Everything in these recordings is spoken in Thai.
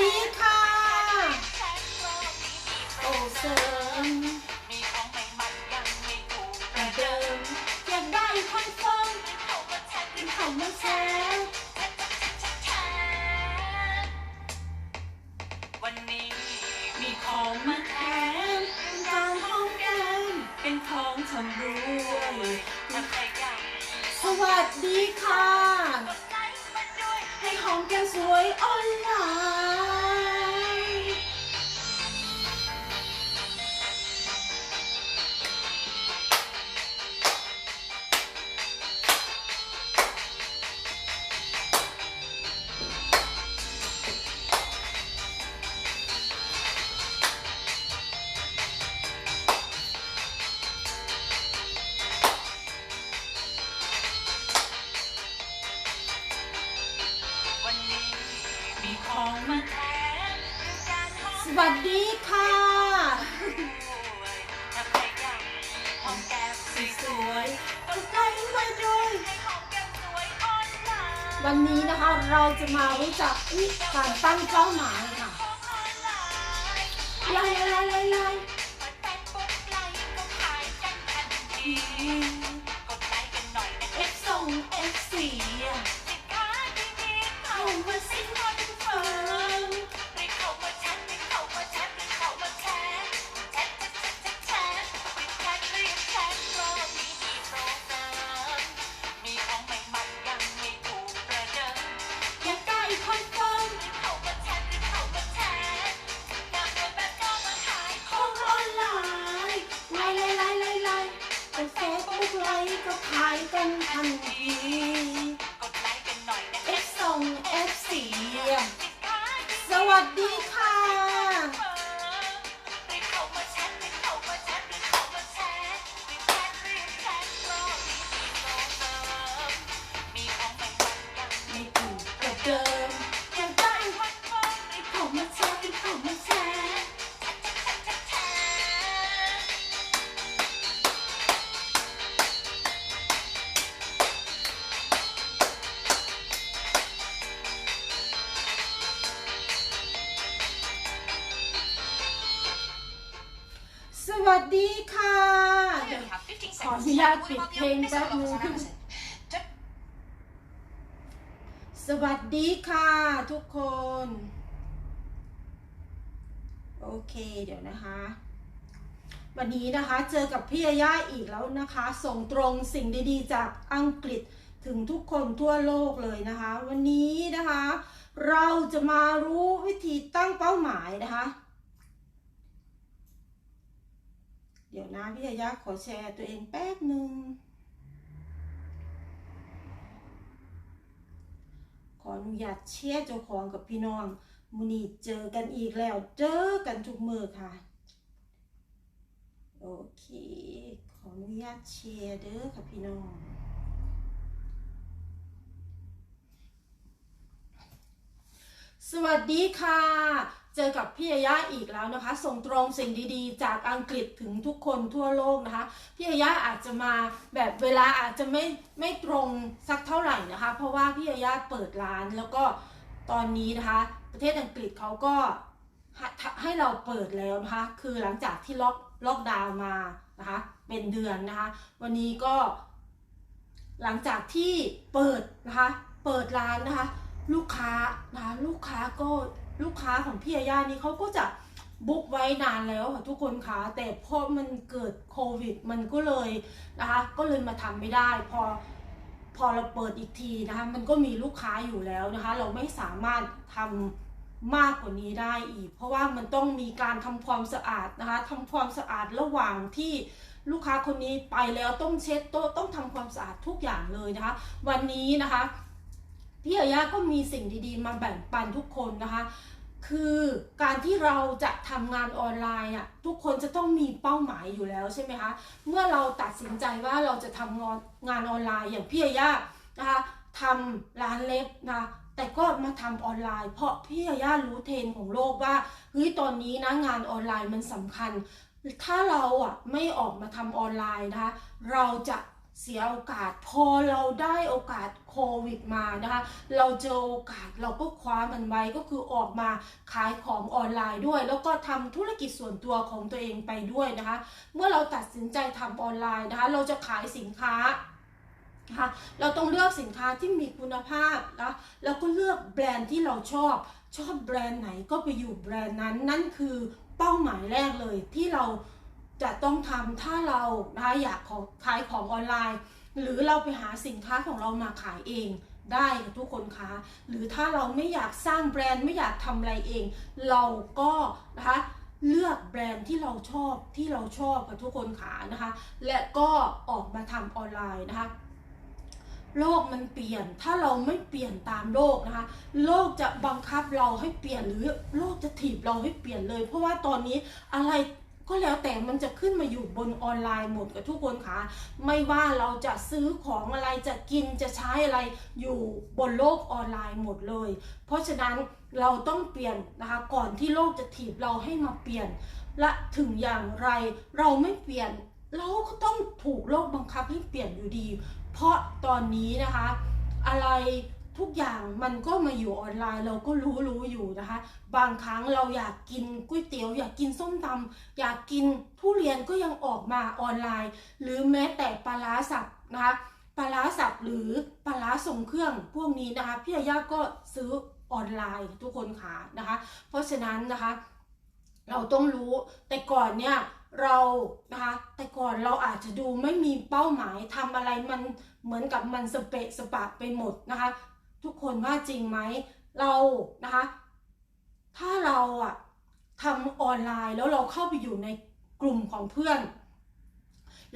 ดี ปิดเพลงแป๊บนึงสวัสดีค่ะทุกคน โอเคเดี๋ยวนะคะ วันนี้นะคะเจอกับพี่ยาย่าอีกแล้วนะคะ ส่งตรงสิ่งดีๆ จากอังกฤษถึงทุกคนทั่วโลกเลยนะคะ วันนี้นะคะ เราจะมารู้วิธีตั้งเป้าหมายนะคะ เดี๋ยวนะพี่ยายาขอแชร์ตัวเองแป๊บหนึ่ง ขออนุญาตเชียร์เจ้าของกับพี่น้องมูนีเจอกันอีกแล้ว เจอกันทุกมือค่ะ โอเค ขออนุญาตเชียร์เด้อค่ะพี่น้องสวัสดีค่ะ จอกับพี่ยาย่าอีกแล้วนะคะ ส่งตรงสิ่งดีๆ จากอังกฤษถึงทุกคนทั่วโลกนะคะ พี่ยาย่าอาจจะมาแบบเวลาอาจจะไม่ไม่ตรงสักเท่าไหร่นะคะ เพราะว่าพี่ยาย่าเปิดร้านแล้วก็ตอนนี้นะคะ ประเทศอังกฤษเขาก็ให้ให้เราเปิดแล้วนะคะ คือหลังจากที่ล็อกล็อกดาวน์มานะคะ เป็นเดือนนะคะ วันนี้ก็ หลังจากที่เปิดนะคะ เปิดร้านนะคะ ลูกค้านะคะลูกค้าก็ ลูกค้าของพี่ยาย่านี่เขาก็จะบุ๊กไว้นานแล้วค่ะทุกคนคะแต่พอมันเกิดโควิด มันก็เลยนะคะก็เลยมาทำไม่ได้ พอพอเราเปิดอีกทีนะคะมันก็มีลูกค้าอยู่แล้วนะคะ เราไม่สามารถทำมากกว่านี้ได้อีก เพราะว่ามันต้องมีการทำความสะอาดนะคะทำความสะอาดระหว่างที่ลูกค้าคนนี้ไปแล้วต้องเช็ดโต๊ะต้องทำความสะอาดทุกอย่างเลยนะคะ วันนี้นะคะ พี่อาย่าก็มีสิ่งดีๆ มาแบ่งปันทุกคนนะคะ คือการที่เราจะทำงานออนไลน์อะทุกคนจะต้องมีเป้าหมายอยู่แล้วใช่ไหมคะ เมื่อเราตัดสินใจว่าเราจะทำงานงานออนไลน์อย่างพี่อาย่านะคะทำร้านเล็บนะคะแต่ก็มาทำออนไลน์ เพราะพี่อาย่ารู้เทรนด์ของโลกว่าเฮ้ยตอนนี้นะงานออนไลน์มันสำคัญ ถ้าเราอะไม่ออกมาทำออนไลน์นะคะเราจะ เสียโอกาส พอเราได้โอกาสโควิดมานะคะเราเจอโอกาสเราก็คว้ามันไว้ก็คือออกมาขายของออนไลน์ด้วย แล้วก็ทำธุรกิจส่วนตัวของตัวเองไปด้วยนะคะ เมื่อเราตัดสินใจทำออนไลน์นะคะ เราจะขายสินค้านะคะเราต้องเลือกสินค้าที่มีคุณภาพนะแล้วก็เลือกแบรนด์ที่เราชอบ ชอบแบรนด์ไหนก็ไปอยู่แบรนด์นั้นนั่นคือเป้าหมายแรกเลยที่เรา จะต้องทำถ้าเรานะคะอยากขขายของออนไลน์ หรือเราไปหาสินค้าของเรามาขายเองได้ทุกคนคะหรือถ้าเราไม่อยากสร้างแบรนด์ไม่อยากทำอะไรเอง เราก็นะคะเลือกแบรนด์ที่เราชอบที่เราชอบค่ะทุกคนขานะคะ และก็ออกมาทำออนไลน์นะคะ โลกมันเปลี่ยนถ้าเราไม่เปลี่ยนตามโลกนะคะ โลกจะบังคับเราให้เปลี่ยนหรือโลกจะถีบเราให้เปลี่ยนเลย เพราะว่าตอนนี้อะไร ก็แล้วแต่มันจะขึ้นมาอยู่บนออนไลน์หมดกับทุกคนค่ะไม่ว่าเราจะซื้อของอะไรจะกินจะใช้อะไรอยู่บนโลกออนไลน์หมดเลย เพราะฉะนั้นเราต้องเปลี่ยนนะคะก่อนที่โลกจะถีบเราให้มาเปลี่ยน และถึงอย่างไรเราไม่เปลี่ยน เราก็ต้องถูกโลกบังคับให้เปลี่ยนอยู่ดี เพราะตอนนี้นะคะ อะไร ทุกอย่างมันก็มาอยู่ออนไลน์เราก็รู้รู้อยู่นะคะ บางครั้งเราอยากกินก๋วยเตี๋ยว อยากกินส้มตำอยากกินทุเรียนก็ยังออกมาออนไลน์ หรือแม้แต่ปลาร้าสับนะคะปลาร้าสับหรือปลาร้าส่งเครื่องพวกนี้นะคะพี่อาย่าก็ซื้อออนไลน์ทุกคนค่ะนะคะ เพราะฉะนั้นนะคะ เราต้องรู้แต่ก่อนเนี่ยเรานะคะแต่ก่อนเราอาจจะดูไม่มีเป้าหมายทำอะไรมันเหมือนกับมันสเปะสปะไปหมดนะคะ ทุกคนว่าจริงไหมเรานะคะ ถ้าเราอะทำออนไลน์แล้วเราเข้าไปอยู่ในกลุ่มของเพื่อน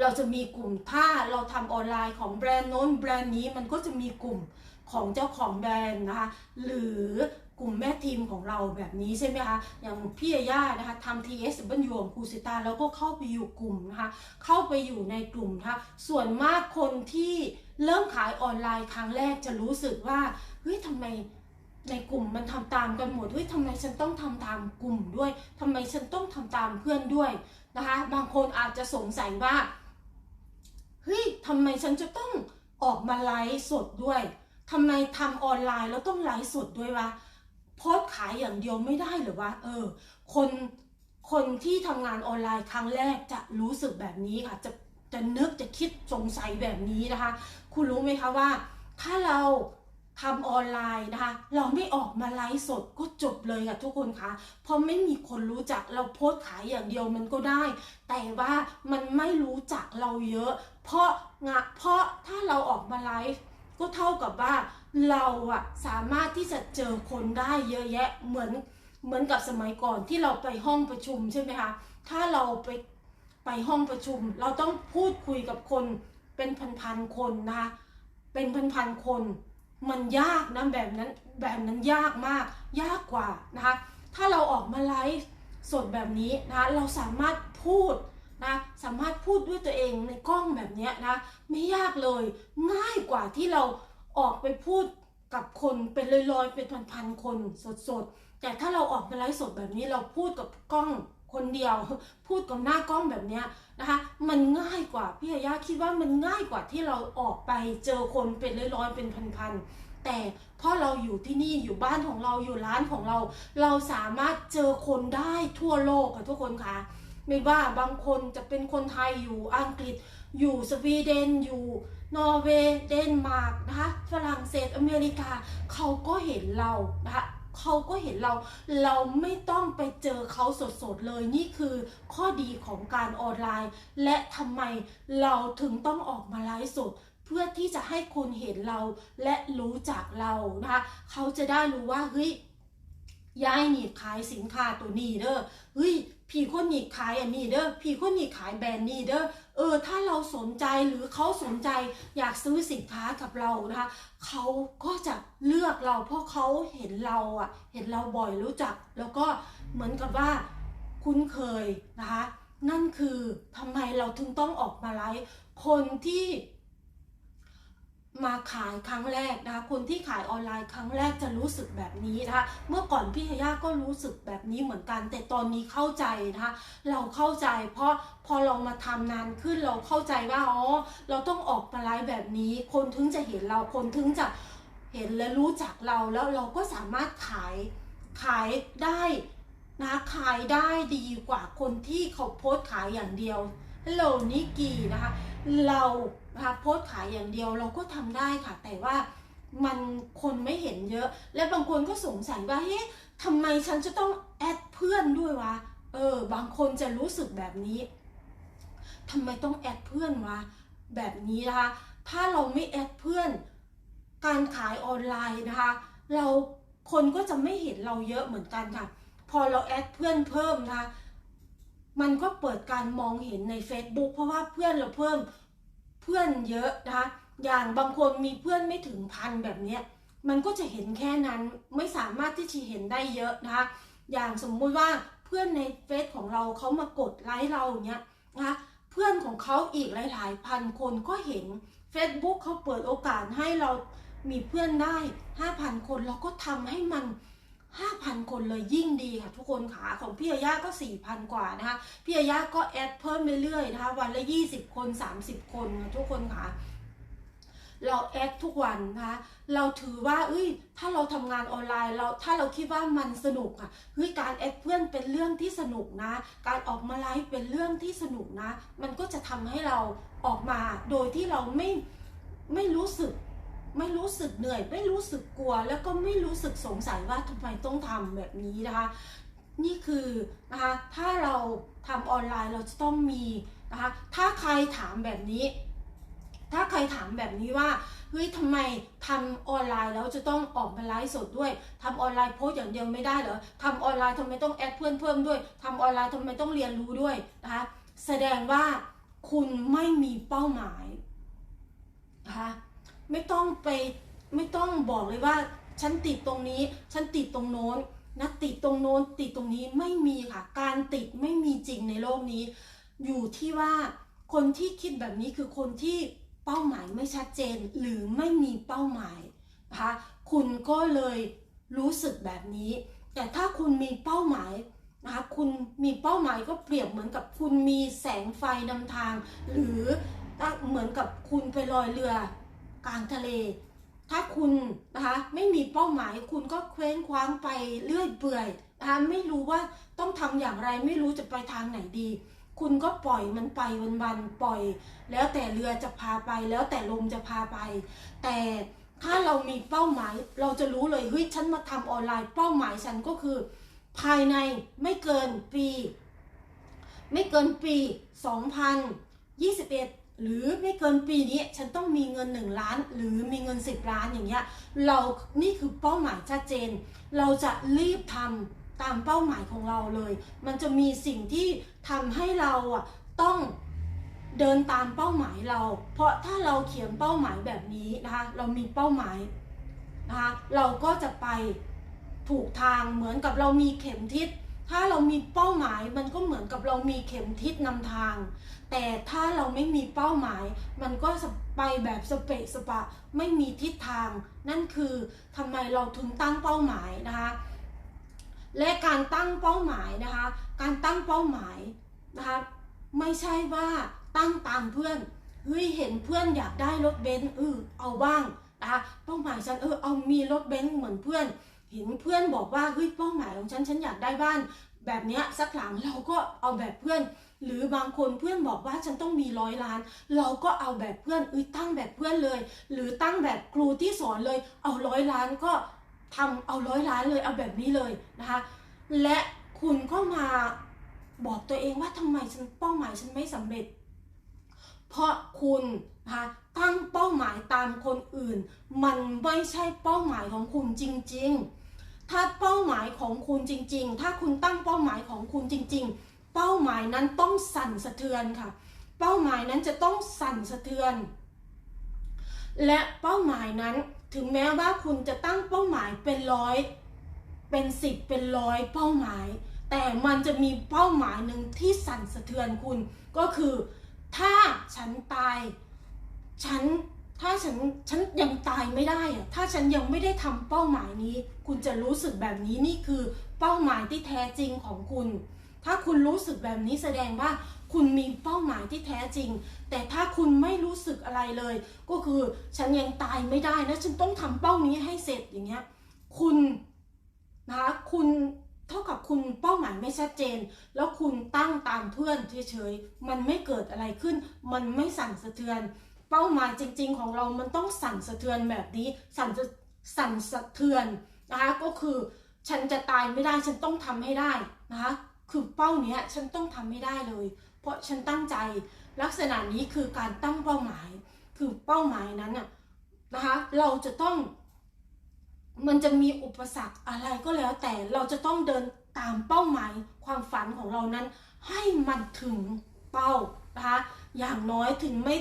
เราจะมีกลุ่มถ้าเราทำออนไลน์ของแบรนด์โน้นแบรนด์นี้มันก็จะมีกลุ่มของเจ้าของแบรนด์นะคะ หรือกลุ่มแม่ทีมของเราแบบนี้ใช่ไหมคะ อย่างพี่ย่านะคะทำ TS บันยูของครูสิตาแล้วก็เข้าไปอยู่กลุ่มนะคะ เข้าไปอยู่ในกลุ่มนะคะ ส่วนมากคนที่ เริ่มขายออนไลน์ครั้งแรกจะรู้สึกว่าเฮ้ยทำไมในกลุ่มมันทำตามกันหมดเฮ้ยทำไมฉันต้องทำตามกลุ่มด้วยทำไมฉันต้องทำตามเพื่อนด้วยนะคะ บางคนอาจจะสงสัยว่าเฮ้ยทำไมฉันจะต้องออกมาไลฟ์สดด้วยทำไมทำออนไลน์แล้วต้องไลฟ์สดด้วยวะโพสขายอย่างเดียวไม่ได้หรือวะเออ คนคนที่ทำงานออนไลน์ครั้งแรกจะรู้สึกแบบนี้ค่ะ จะจะนึกจะคิดสงสัยแบบนี้นะคะ คุณรู้ไหมคะว่า ถ้าเราทำออนไลน์นะคะ เราไม่ออกมาไลฟ์สดก็จบเลยค่ะทุกคนคะเพราะไม่มีคนรู้จักเราโพสขายอย่างเดียวมันก็ได้ แต่ว่ามันไม่รู้จักเราเยอะ เพราะงะเพราะถ้าเราออกมาไลฟ์ก็เท่ากับว่าเราอะสามารถที่จะเจอคนได้เยอะแยะเหมือนเหมือนกับสมัยก่อนที่เราไปห้องประชุมใช่ไหมคะถ้าเราไปไปห้องประชุม เราต้องพูดคุยกับคน เป็นพันๆคนนะคะเป็นพันๆคน มันยากนะแบบนั้นแบบนั้นยากมาก ยากกว่านะคะถ้าเราออกมาไลฟ์สดแบบนี้นะะเราสามารถพูดนะสามารถพูดด้วยตัวเองในกล้องแบบนี้นะไม่ยากเลยง่ายกว่าที่เราออกไปพูดกับคนเป็นลอยๆเป็นพันๆคนสดๆแต่ถ้าเราออกมาไลฟ์สดแบบนี้เราพูดกับกล้อง คนเดียวพูดกับหน้ากล้องแบบเนี้ยนะคะ มันง่ายกว่าพี่ยาย่าคิดว่ามันง่ายกว่าที่เราออกไปเจอคนเป็นร้อยๆเป็นพันๆแต่เพราะเราอยู่ที่นี่อยู่บ้านของเราอยู่ร้านของเรา เราสามารถเจอคนได้ทั่วโลกค่ะทุกคนค่ะไม่ว่าบางคนจะเป็นคนไทยอยู่อังกฤษ อยู่สวีเดนอยู่นอร์เวย์เดนมาร์กนะคะฝรั่งเศสอเมริกาเขาก็เห็นเรานะคะ เขาก็เห็นเรา เราไม่ต้องไปเจอเขาสดๆเลยนี่คือข้อดีของการออนไลน์ และทำไมเราถึงต้องออกมาไลฟ์สดเพื่อที่จะให้คนเห็นเราและรู้จักเรานะคะเขาจะได้รู้ว่าเฮ้ยยายนี่ขายสินค้าตัวนี้เด้อเฮ้ย พี่คนนี้ขายอันนี้เด้อพี่คนนี้ขายแบรนด์นี้เด้อเออ ถ้าเราสนใจหรือเขาสนใจอยากซื้อสินค้ากับเรานะคะเขาก็จะเลือกเราเพราะเขาเห็นเราอะ เห็นเราบ่อยรู้จัก แล้วก็เหมือนกับว่าคุ้นเคยนะคะ นั่นคือทำไมเราถึงต้องออกมาไลฟ์คนที่ มาขายครั้งแรกนะคะคนที่ขายออนไลน์ครั้งแรกจะรู้สึกแบบนี้นะคะเมื่อก่อนพี่ยาย่าก็รู้สึกแบบนี้เหมือนกัน แต่ตอนนี้เข้าใจนะคะเราเข้าใจ เพราะพอเรามาทำนานขึ้นเราเข้าใจว่าอ๋อเราต้องออกมาไลฟ์แบบนี้ คนถึงจะเห็นเราคนถึงจะเห็นและรู้จักเราแล้วเราก็สามารถขายขายได้นะขายได้ดีกว่าคนที่เขาโพสต์ขายอย่างเดียวฮัลโหลนิกกี้นะคะ เรานะคะโพสขายอย่างเดียวเราก็ทำได้ค่ะ แต่ว่ามันคนไม่เห็นเยอะ และบางคนก็สงสัยว่าเฮ้ยทำไมฉันจะต้องแอดเพื่อนด้วยวะเออ บางคนจะรู้สึกแบบนี้ทำไมต้องแอดเพื่อนวะแบบนี้นะคะถ้าเราไม่แอดเพื่อน การขายออนไลน์นะคะ เราคนก็จะไม่เห็นเราเยอะเหมือนกันค่ะ พอเราแอดเพื่อนเพิ่มนะคะ มันก็เปิดการมองเห็นใน Facebook เพราะว่าเพื่อนเราเพิ่มเพื่อนเยอะนะคะอย่างบางคนมีเพื่อนไม่ถึงพันแบบเนี้ยมันก็จะเห็นแค่นั้นไม่สามารถที่จะเห็นได้เยอะนะคะอย่างสมมุติว่าเพื่อนในเฟซของเราเขามากดไลค์เราเงี้ยนะคะเพื่อนของเขาอีกหลาย ๆ พันคนก็เห็น Facebook เขาเปิดโอกาสให้เรามีเพื่อนได้ 5,000 คนเราก็ทำให้มัน 5,000 คนเลยยิ่งดีค่ะทุกคนค่ะของพี่ยาย่าก็ 4,000 กว่านะคะพี่ยาย่าก็แอดเพิ่มเรื่อยๆนะคะวันละ 20 คน 30 คนค่ะทุกคนค่ะเราแอดทุกวันนะคะเราถือว่าเอ้ย ถ้าเราทำงานออนไลน์เราถ้าเราคิดว่ามันสนุกอะเฮ้ยการแอดเพื่อนเป็นเรื่องที่สนุกนะ การออกมาไลฟ์เป็นเรื่องที่สนุกนะ มันก็จะทำให้เราออกมาโดยที่เราไม่ไม่รู้สึก ไม่รู้สึกเหนื่อย ไม่รู้สึกกลัว แล้วก็ไม่รู้สึกสงสัยว่าทำไมต้องทำแบบนี้นะคะ นี่คือนะคะถ้าเราทำออนไลน์เราจะต้องมีนะคะถ้าใครถามแบบนี้ ถ้าใครถามแบบนี้ว่าเฮ้ยทำไมทำออนไลน์แล้วจะต้องออกมาไลฟ์สดด้วยทำออนไลน์โพสอย่างเดียวไม่ได้เหรอทำออนไลน์ทำไมต้องแอดเพื่อนเพิ่มด้วยทำออนไลน์ทำไมต้องเรียนรู้ด้วยนะคะแสดงว่าคุณไม่มีเป้าหมายนะคะ ไม่ต้องไปไม่ต้องบอกเลยว่าฉันติดตรงนี้ ฉันติดตรงโน้นนะติดตรงโน้นติดตรงนี้ไม่มีค่ะ การติดไม่มีจริงในโลกนี้ อยู่ที่ว่าคนที่คิดแบบนี้คือคนที่เป้าหมายไม่ชัดเจนหรือไม่มีเป้าหมายนะคะคุณก็เลยรู้สึกแบบนี้ แต่ถ้าคุณมีเป้าหมายนะคะคุณมีเป้าหมายก็เปรียบเหมือนกับคุณมีแสงไฟนำทาง หรือเหมือนกับคุณไปลอยเรือ กลางทะเล ถ้าคุณนะคะไม่มีเป้าหมายคุณก็เคว้งคว้างไปเรื่อยเปื่อยนะคะไม่รู้ว่าต้องทำอย่างไรไม่รู้จะไปทางไหนดี คุณก็ปล่อยมันไปวันๆปล่อย แล้วแต่เรือจะพาไปแล้วแต่ลมจะพาไป แต่ถ้าเรามีเป้าหมายเราจะรู้เลยเฮ้ยฉันมาทำออนไลน์เป้าหมายฉันก็คือ ภายในไม่เกินปี ไม่เกินปี 2021 หรือไม่เกินปีนี้ฉันต้องมีเงิน 1 ล้าน หรือมีเงิน 10 ล้านอย่างเงี้ยเรานี่คือเป้าหมายชัดเจน เราจะรีบทำตามเป้าหมายของเราเลย มันจะมีสิ่งที่ทำให้เราอะต้องเดินตามเป้าหมายเรา เพราะถ้าเราเขียนเป้าหมายแบบนี้นะคะ เรามีเป้าหมายนะคะ เราก็จะไปถูกทางเหมือนกับเรามีเข็มทิศ ถ้าเรามีเป้าหมายมันก็เหมือนกับเรามีเข็มทิศนำทาง แต่ถ้าเราไม่มีเป้าหมาย มันก็ไปแบบสเปะสปะไม่มีทิศทาง นั่นคือทำไมเราถึงตั้งเป้าหมายนะคะ และการตั้งเป้าหมายนะคะ การตั้งเป้าหมายนะคะไม่ใช่ว่าตั้งตามเพื่อนเฮ้ยเห็นเพื่อนอยากได้รถเบนซ์เออเอาบ้างนะคะเป้าหมายฉันเออเอามีรถเบนซ์เหมือนเพื่อน เห็นเพื่อนบอกว่าเฮ้ยเป้าหมายของฉันฉันอยากได้บ้าน แบบเนี้ยสักหลังเราก็เอาแบบเพื่อน หรือบางคนเพื่อนบอกว่าฉันต้องมีร้อยล้าน เราก็เอาแบบเพื่อนเอ้ยตั้งแบบเพื่อนเลย หรือตั้งแบบครูที่สอนเลย เอาร้อยล้านก็ทำเอาร้อยล้านเลยเอาแบบนี้เลยนะคะและคุณก็มาบอกตัวเองว่าทำไมฉันเป้าหมายฉันไม่สำเร็จ เพราะคุณนะคะตั้งเป้าหมายตามคนอื่น มันไม่ใช่เป้าหมายของคุณจริง ๆ ถ้าเป้าหมายของคุณจริง ๆ ถ้าคุณตั้งเป้าหมายของคุณจริง ๆ เป้าหมายนั้นต้องสั่นสะเทือนค่ะ เป้าหมายนั้นจะต้องสั่นสะเทือน และเป้าหมายนั้นถึงแม้ว่าคุณจะตั้งเป้าหมายเป็นร้อย เป็นสิบเป็นร้อยเป้าหมาย แต่มันจะมีเป้าหมายหนึ่งที่สั่นสะเทือนคุณก็คือ ถ้าฉันตาย ฉัน ถ้าฉันฉันยังตายไม่ได้อะถ้าฉันยังไม่ได้ทำเป้าหมายนี้ คุณจะรู้สึกแบบนี้นี่คือเป้าหมายที่แท้จริงของคุณ ถ้าคุณรู้สึกแบบนี้แสดงว่าคุณมีเป้าหมายที่แท้จริง แต่ถ้าคุณไม่รู้สึกอะไรเลย ก็คือฉันยังตายไม่ได้นะฉันต้องทำเป้านี้ให้เสร็จอย่างเงี้ย คุณนะคะคุณเท่ากับคุณเป้าหมายไม่ชัดเจน แล้วคุณตั้งตามเพื่อนเฉยๆมันไม่เกิดอะไรขึ้น มันไม่สั่นสะเทือน เป้าหมายจริง ๆ ของเรามันต้องสั่นสะเทือนแบบนี้ สั่นสั่นสะเทือนนะคะก็คือฉันจะตายไม่ได้ฉันต้องทำให้ได้นะคะคือเป้าเนี้ยฉันต้องทำให้ได้เลย เพราะฉันตั้งใจลักษณะนี้คือการตั้งเป้าหมาย คือเป้าหมายนั้นน่ะนะคะเราจะต้องมันจะมีอุปสรรคอะไรก็แล้วแต่เราจะต้องเดินตามเป้าหมายความฝันของเรานั้น ให้มันถึงเป้านะคะอย่างน้อยถึงไม่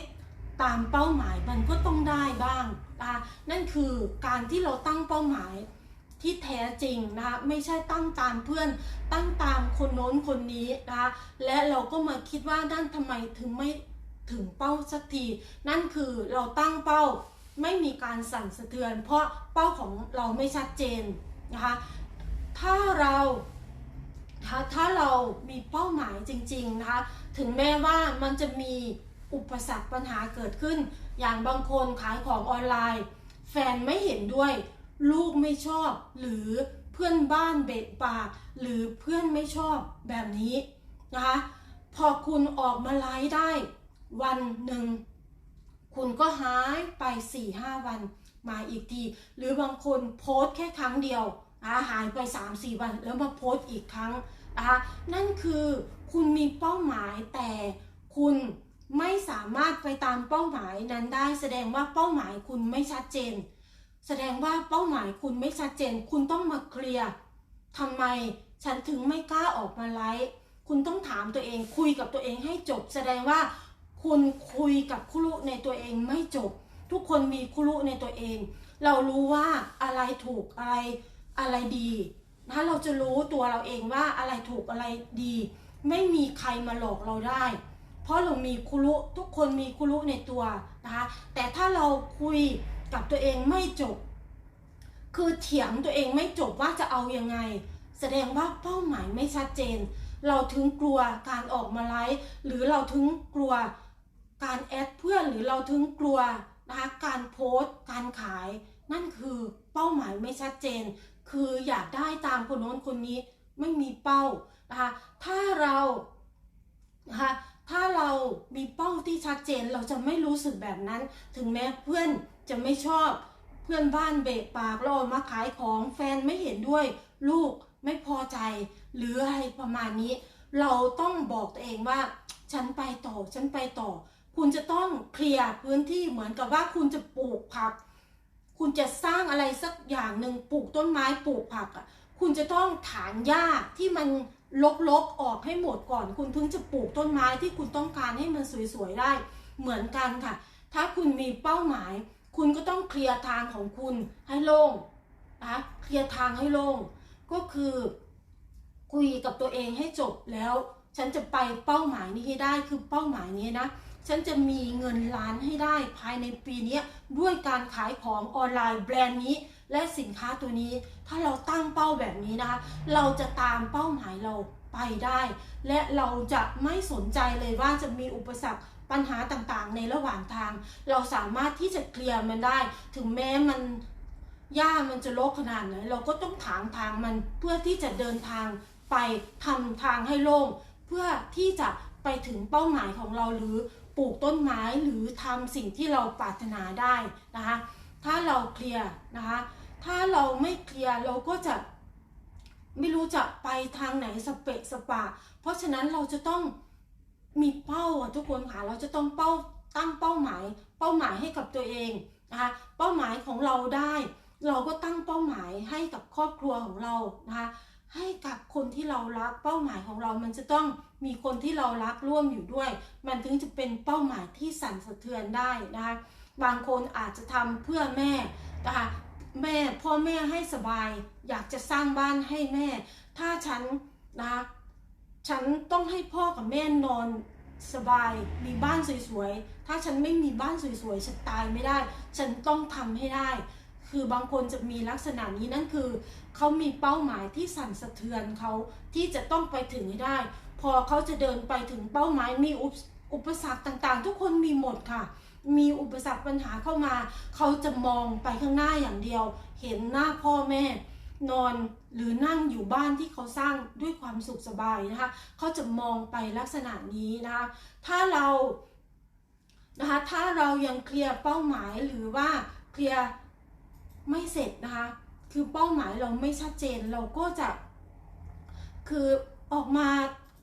ตามเป้าหมายมันก็ต้องได้บ้างนะคะนั่นคือการที่เราตั้งเป้าหมายที่แท้จริงนะคะไม่ใช่ตั้งตามเพื่อนตั้งตามคนโน้นคนนี้นะคะและเราก็มาคิดว่านั่นทำไมถึงไม่ถึงเป้าสักที นั่นคือเราตั้งเป้าไม่มีการสั่นสะเทือน เพราะเป้าของเราไม่ชัดเจนนะคะถ้าเราถ้าถ้าเรามีเป้าหมายจริงๆนะคะถึงแม้ว่ามันจะมี อุปสรรคปัญหาเกิดขึ้น อย่างบางคนขายของออนไลน์ แฟนไม่เห็นด้วย ลูกไม่ชอบ หรือเพื่อนบ้านเบะปาก หรือเพื่อนไม่ชอบแบบนี้นะคะพอคุณออกมาไลฟ์ได้ วันหนึ่ง คุณก็หายไป4ี่ห้าวันมาอีกที หรือบางคนโพสต์แค่ครั้งเดียวนะคะหายไป 3-4 วันแล้วมาโพสต์อีกครั้งนะคะนั่นคือคุณมีเป้าหมายแต่คุณ ไม่สามารถไปตามเป้าหมายนั้นได้ แสดงว่าเป้าหมายคุณไม่ชัดเจน แสดงว่าเป้าหมายคุณไม่ชัดเจน คุณต้องมาเคลียร์ทำไมฉันถึงไม่กล้าออกมาไลฟ์คุณต้องถามตัวเอง คุยกับตัวเองให้จบ แสดงว่าคุณคุยกับคุรุในตัวเองไม่จบ ทุกคนมีคุรุในตัวเอง เรารู้ว่าอะไรถูกอะไรอะไรดีนะเราจะรู้ตัวเราเองว่าอะไรถูกอะไรดี ไม่มีใครมาหลอกเราได้ เพราะเรามีคุรุทุกคนมีคุรุในตัวนะคะแต่ถ้าเราคุยกับตัวเองไม่จบ คือเถียงตัวเองไม่จบว่าจะเอายังไง แสดงว่าเป้าหมายไม่ชัดเจน เราถึงกลัวการออกมาไลฟ์หรือเราถึงกลัวการแอดเพื่อนหรือเราถึงกลัวนะคะการโพสต์ การขาย นั่นคือเป้าหมายไม่ชัดเจน คืออยากได้ตามคนโน้นคนนี้ไม่มีเป้านะคะถ้าเรานะคะ ถ้าเรามีเป้าที่ชัดเจนเราจะไม่รู้สึกแบบนั้น ถึงแม้เพื่อนจะไม่ชอบ เพื่อนบ้านเบะปากเรามาขายของแฟนไม่เห็นด้วย ลูกไม่พอใจ หรืออะไรประมาณนี้ เราต้องบอกตัวเองว่า ฉันไปต่อฉันไปต่อ คุณจะต้องเคลียร์พื้นที่เหมือนกับว่าคุณจะปลูกผัก คุณจะสร้างอะไรสักอย่างหนึ่งปลูกต้นไม้ปลูกผักอะคุณจะต้องถางหญ้าที่มัน ลกๆออกให้หมดก่อน คุณถึงจะปลูกต้นไม้ที่คุณต้องการให้มันสวยๆได้เหมือนกันค่ะ ถ้าคุณมีเป้าหมาย คุณก็ต้องเคลียร์ทางของคุณให้โล่งนะเคลียร์ทางให้โล่งก็คือ คุยกับตัวเองให้จบแล้ว ฉันจะไปเป้าหมายนี้ให้ได้คือเป้าหมายนี้นะฉันจะมีเงินล้านให้ได้ภายในปีนี้ด้วยการขายของออนไลน์แบรนด์นี้ และสินค้าตัวนี้ ถ้าเราตั้งเป้าแบบนี้นะคะ เราจะตามเป้าหมายเราไปได้ และเราจะไม่สนใจเลยว่าจะมีอุปสรรคปัญหาต่างๆ ในระหว่างทาง เราสามารถที่จะเคลียร์มันได้ ถึงแม้มันหญ้ามันจะรกขนาดไหนเราก็ต้องถางทางมันเพื่อที่จะเดินทางไปทำทางให้โล่งเพื่อที่จะไปถึงเป้าหมายของเราหรือปลูกต้นไม้หรือทำสิ่งที่เราปรารถนาได้นะคะ ถ้าเราเคลียร์นะคะ ถ้าเราไม่เคลียร์เราก็จะไม่รู้จะไปทางไหนสเปะสปะเพราะฉะนั้นเราจะต้องมีเป้าอะทุกคนค่ะ เราจะต้องเป้าตั้งเป้าหมาย เป้าหมายให้กับตัวเองนะคะ เป้าหมายของเราได้ เราก็ตั้งเป้าหมายให้กับครอบครัวของเรานะคะให้กับคนที่เรารักเป้าหมายของเรา มันจะต้องมีคนที่เรารักร่วมอยู่ด้วย มันถึงจะเป็นเป้าหมายที่สั่นสะเทือนได้นะคะ บางคนอาจจะทำเพื่อแม่นะคะ แม่พ่อแม่ให้สบาย อยากจะสร้างบ้านให้แม่ ถ้าฉันนะคะฉันต้องให้พ่อกับแม่นอนสบายมีบ้านสวยๆ ถ้าฉันไม่มีบ้านสวยๆ ฉันตายไม่ได้ ฉันต้องทำให้ได้ คือบางคนจะมีลักษณะนี้นั่นคือ เขามีเป้าหมายที่สั่นสะเทือนเขาที่จะต้องไปถึงให้ได้ พอเขาจะเดินไปถึงเป้าหมายมีอุปอุปสรรคต่างๆ ทุกคนมีหมดค่ะ มีอุปสรรคปัญหาเข้ามา เขาจะมองไปข้างหน้าอย่างเดียว เห็นหน้าพ่อแม่ นอนหรือนั่งอยู่บ้านที่เขาสร้างด้วยความสุขสบายนะคะ เขาจะมองไปลักษณะนี้นะคะ ถ้าเรานะคะถ้าเรายังเคลียร์เป้าหมายหรือว่าเคลียร์ไม่เสร็จนะคะ คือเป้าหมายเราไม่ชัดเจนเราก็จะ คือออกมา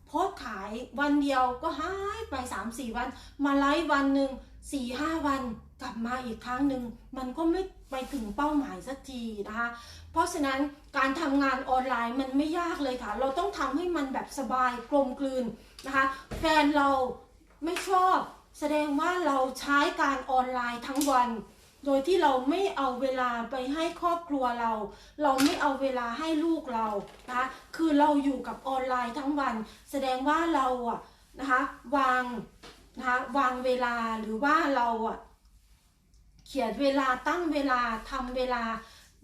โพสขายวันเดียวก็หายไป 3-4 วัน มาไลฟ์วันหนึ่ง 4-5วันกลับมาอีกครั้งหนึ่งมันก็ไม่ไปถึงเป้าหมายสักทีนะคะ เพราะฉะนั้นการทำงานออนไลน์มันไม่ยากเลยค่ะ เราต้องทำให้มันแบบสบายกลมกลืนนะคะ แฟนเราไม่ชอบ แสดงว่าเราใช้การออนไลน์ทั้งวัน โดยที่เราไม่เอาเวลาไปให้ครอบครัวเรา เราไม่เอาเวลาให้ลูกเรานะคะคือเราอยู่กับออนไลน์ทั้งวัน แสดงว่าเราอะนะคะวาง นะคะวางเวลาหรือว่าเราอะเขียนเวลาตั้งเวลาทำเวลา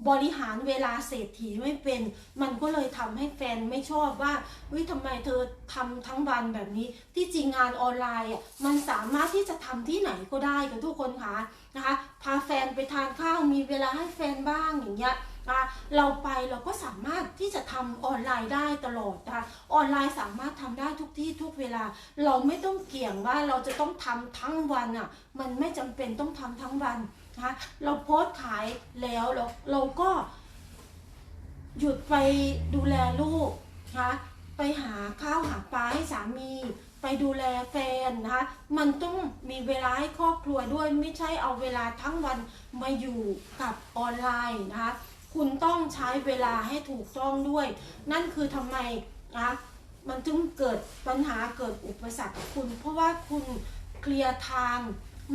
บริหารเวลาเศรษฐีไม่เป็น มันก็เลยทำให้แฟนไม่ชอบว่าวิทำไมเธอทำทั้งวันแบบนี้ ที่จริงงานออนไลน์อะมันสามารถที่จะทำที่ไหนก็ได้กับทุกคนค่ะนะคะ พาแฟนไปทานข้าวมีเวลาให้แฟนบ้างอย่างเงี้ย นะคะเราไปเราก็สามารถที่จะทำออนไลน์ได้ตลอดนะคะออนไลน์สามารถทำได้ทุกที่ทุกเวลา เราไม่ต้องเกี่ยงว่าเราจะต้องทำทั้งวันอะมันไม่จำเป็นต้องทำทั้งวันนะคะเราโพสต์ขายแล้วเราเราก็ หยุดไปดูแลลูกนะคะไปหาข้าวหาปลาให้สามีไปดูแลแฟนนะคะ มันต้องมีเวลาให้ครอบครัวด้วยไม่ใช่เอาเวลาทั้งวันมาอยู่กับออนไลน์นะคะ คุณต้องใช้เวลาให้ถูกต้องด้วย นั่นคือทำไมนะคะมันถึงเกิดปัญหาเกิดอุปสรรคกับคุณ เพราะว่าคุณเคลียร์ทาง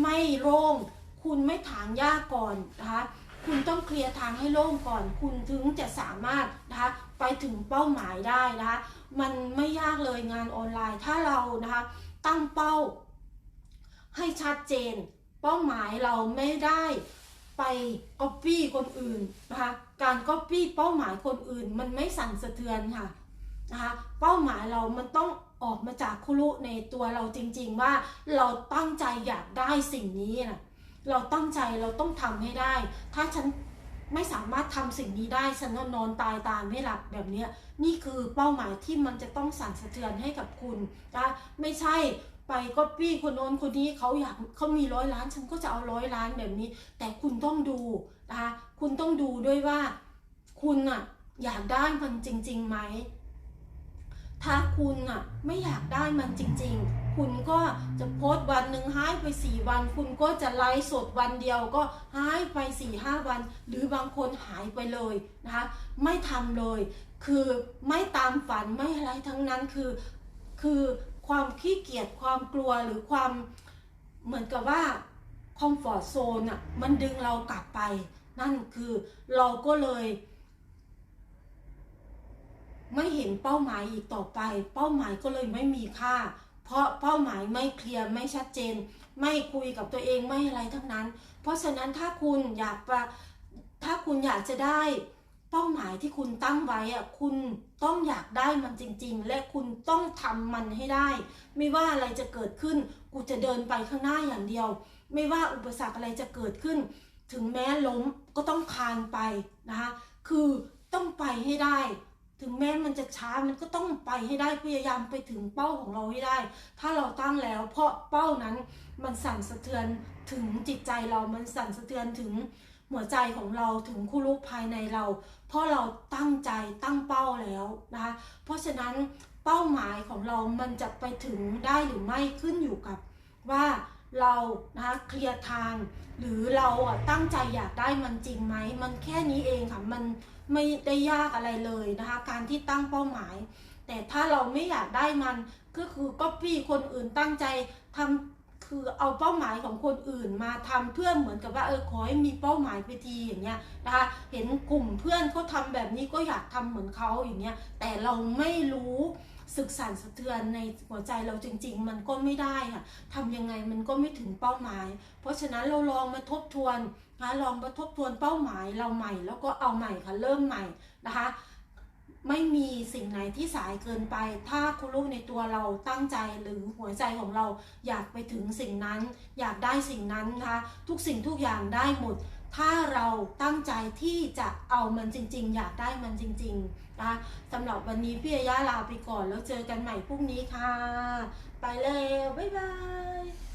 ไม่โล่งคุณไม่ถางหญ้าก่อนนะคะคุณต้องเคลียร์ทางให้โล่งก่อน คุณถึงจะสามารถนะคะไปถึงเป้าหมายได้นะคะมันไม่ยากเลยงานออนไลน์ ถ้าเรานะคะตั้งเป้าให้ชัดเจน เป้าหมายเราไม่ได้ไปก๊อปปี้คนอื่นนะคะ การก๊อปปี้เป้าหมายคนอื่นมันไม่สั่นสะเทือนค่ะนะคะเป้าหมายเรามันต้องออกมาจากคุรุในตัวเราจริง ๆ ว่าเราตั้งใจอยากได้สิ่งนี้นะเราตั้งใจเราต้องทำให้ได้ ถ้าฉันไม่สามารถทำสิ่งนี้ได้ฉันนอนตายตามไม่หลับแบบเนี้ยนี่คือเป้าหมายที่มันจะต้องสั่นสะเทือนให้กับคุณนะไม่ใช่ ไปก็ปี้คนโน้นคนนี้เขาอยากเขามีร้อยล้าน ฉันก็จะเอาร้อยล้านแบบนี้ แต่คุณต้องดูนะคะคุณต้องดูด้วยว่า คุณอะอยากได้มันจริงๆไหมถ้าคุณอะไม่อยากได้มันจริง ๆ คุณก็จะโพสต์วันหนึ่งหายไปสี่วัน คุณก็จะไลฟ์สดวันเดียวก็หายไปสี่ห้าวัน หรือบางคนหายไปเลยนะคะไม่ทำเลย คือไม่ตามฝันไม่อะไรทั้งนั้นคือ คือ ความขี้เกียจความกลัวหรือความเหมือนกับว่าคอมฟอร์ z โซนอะมันดึงเรากลับไป นั่นคือเราก็เลย ไม่เห็นเป้าหมายอีกต่อไป เป้าหมายก็เลยไม่มีค่า เพราะเป้าหมายไม่เคลียร์ไม่ชัดเจน ไม่คุยกับตัวเองไม่อะไรทั้งนั้น เพราะฉะนั้นถ้าคุณอยากถ้าคุณอยากจะได้ เป้าหมายที่คุณตั้งไว้อะคุณต้องอยากได้มันจริง ๆ และคุณต้องทำมันให้ได้ ไม่ว่าอะไรจะเกิดขึ้น กูจะเดินไปข้างหน้าอย่างเดียว ไม่ว่าอุปสรรคอะไรจะเกิดขึ้น ถึงแม้ล้มก็ต้องคานไปนะคะคือต้องไปให้ได้ ถึงแม้มันจะช้ามันก็ต้องไปให้ได้พยายามไปถึงเป้าของเราให้ได้ ถ้าเราตั้งแล้วเพราะเป้านั้นมันสั่นสะเทือนถึงจิตใจเรามันสั่นสะเทือนถึง หัวใจของเราถึงคู่ลูกภายในเรา เพราะเราตั้งใจตั้งเป้าแล้วนะคะเพราะฉะนั้นเป้าหมายของเรามันจะไปถึงได้หรือไม่ขึ้นอยู่กับว่าเรานะคะเคลียร์ทาง หรือเราอะตั้งใจอยากได้มันจริงไหมมันแค่นี้เองค่ะมันไม่ได้ยากอะไรเลยนะคะการที่ตั้งเป้าหมาย แต่ถ้าเราไม่อยากได้มันก็คือก็ปี้คนอื่นตั้งใจทำ คือเอาเป้าหมายของคนอื่นมาทำเพื่อเหมือนกับว่าเออขอให้มีเป้าหมายไปทีอย่างเงี้ยนะคะเห็นกลุ่มเพื่อนเขาทำแบบนี้ก็อยากทำเหมือนเขาอย่างเงี้ยแต่เราไม่รู้สึกสั่นสะเทือนในหัวใจเราจริง ๆ มันก็ไม่ได้ค่ะทำยังไงมันก็ไม่ถึงเป้าหมาย เพราะฉะนั้นเราลองมาทบทวนนะลองมาทบทวนเป้าหมายเราใหม่ แล้วก็เอาใหม่ค่ะเริ่มใหม่นะคะ ไม่มีสิ่งไหนที่สายเกินไป ถ้าคุณลูกในตัวเราตั้งใจหรือหัวใจของเราอยากไปถึงสิ่งนั้น อยากได้สิ่งนั้นนะคะทุกสิ่งทุกอย่างได้หมด ถ้าเราตั้งใจที่จะเอามันจริง ๆ อยากได้มันจริงๆนะคะสำหรับวันนี้พี่ยาย่าลาไปก่อนแล้วเจอกันใหม่พรุ่งนี้ค่ะ ไปเลยบ๊ายบาย